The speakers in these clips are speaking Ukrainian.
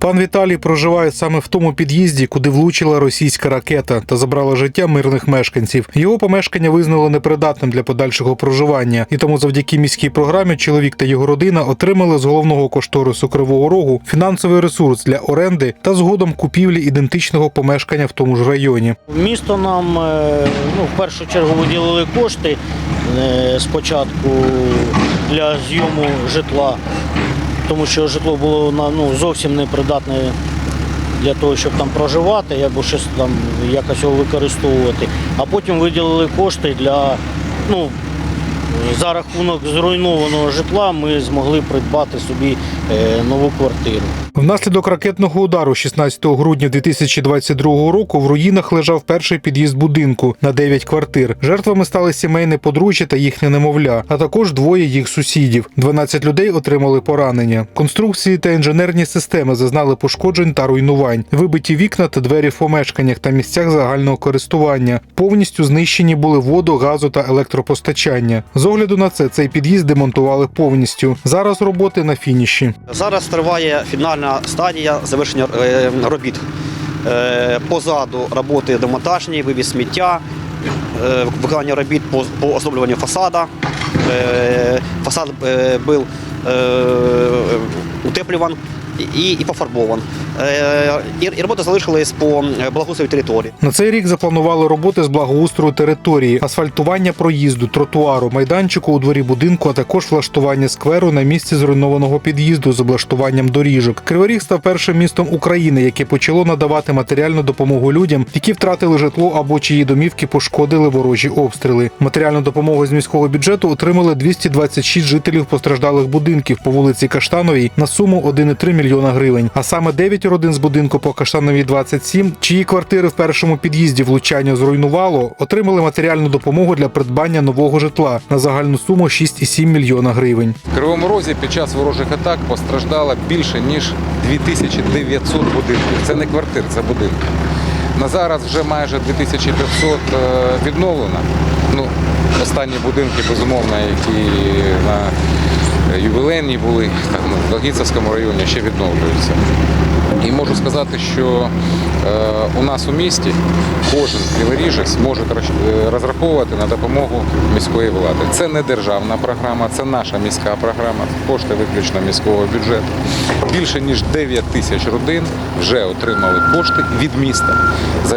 Пан Віталій проживає саме в тому під'їзді, куди влучила російська ракета та забрала життя мирних мешканців. Його помешкання визнали непридатним для подальшого проживання, і тому завдяки міській програмі чоловік та його родина отримали з головного кошторису Кривого Рогу фінансовий ресурс для оренди та згодом купівлі ідентичного помешкання в тому ж районі. Місто нам е, ну, в першу чергу виділили кошти спочатку для зйому житла, тому що житло було ну, зовсім непридатне для того, щоб там проживати або щось там якось його використовувати. А потім виділили кошти для ну, за рахунок зруйнованого житла ми змогли придбати собі е, нову квартиру. Внаслідок ракетного удару 16 грудня 2022 року в руїнах лежав перший під'їзд будинку на 9 квартир. Жертвами стали сімейне подружжя та їхнє немовля, а також двоє їх сусідів. 12 людей отримали поранення. Конструкції та інженерні системи зазнали пошкоджень та руйнувань. Вибиті вікна та двері в помешканнях та місцях загального користування. Повністю знищені були воду, газу та електропостачання. З огляду на це цей під'їзд демонтували повністю. Зараз роботи на фініші. Зараз триває фінальна стадія завершення е, робіт. Е, Позаду роботи демонтажні, вивіз сміття, е, виконання робіт по, по фасада. Фасад був утеплюван і, і пофарбован. Е, І, і роботи залишились по благоустрою території. На цей рік запланували роботи з благоустрою території, асфальтування проїзду, тротуару, майданчику у дворі будинку, а також влаштування скверу на місці зруйнованого під'їзду з облаштуванням доріжок. Криворіг став першим містом України, яке почало надавати матеріальну допомогу людям, які втратили житло або чиї домівки пошкодили ворожі обстріли. Матеріальну допомогу з міського бюджету отримали 226 жителів постраждалих будинків по вулиці Каштановій на суму 1,3 мільйона гривень. А саме 9 родин з будинку по Каштановій 27, чиї квартири в першому під'їзді влучання зруйнувало, отримали матеріальну допомогу для придбання нового житла на загальну суму 6,7 мільйона гривень. В Кривому Розі під час ворожих атак постраждало більше ніж 2900 будинків. Це не квартир, це будинки. На зараз вже майже 2500 е, відновлено. Ну, останні будинки, безумовно, які на ювілейній були, там в Логіцевському районі ще відновлюються. І можу сказати, що у нас у місті кожен криворіжець може е, розраховувати на допомогу міської влади. Це не державна програма, це наша міська програма, кошти виключно міського бюджету. Більше ніж 9 тисяч родин вже отримали кошти від міста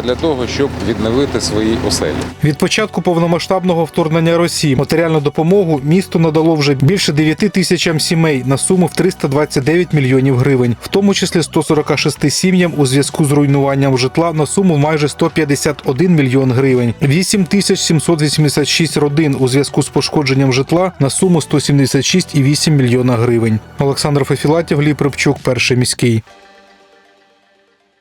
для того, щоб відновити свої оселі. Від початку повномасштабного вторгнення Росії матеріальну допомогу місту надало вже більше 9 тисячам сімей на суму в 329 мільйонів гривень, в тому числі 146 сім'ям у зв'язку з руйнуванням житла на суму майже 151 мільйон гривень, 8 тисяч 786 родин у зв'язку з пошкодженням житла на суму 176,8 мільйона гривень. Олександр Фефілатів, Ліпривчук, перший міський.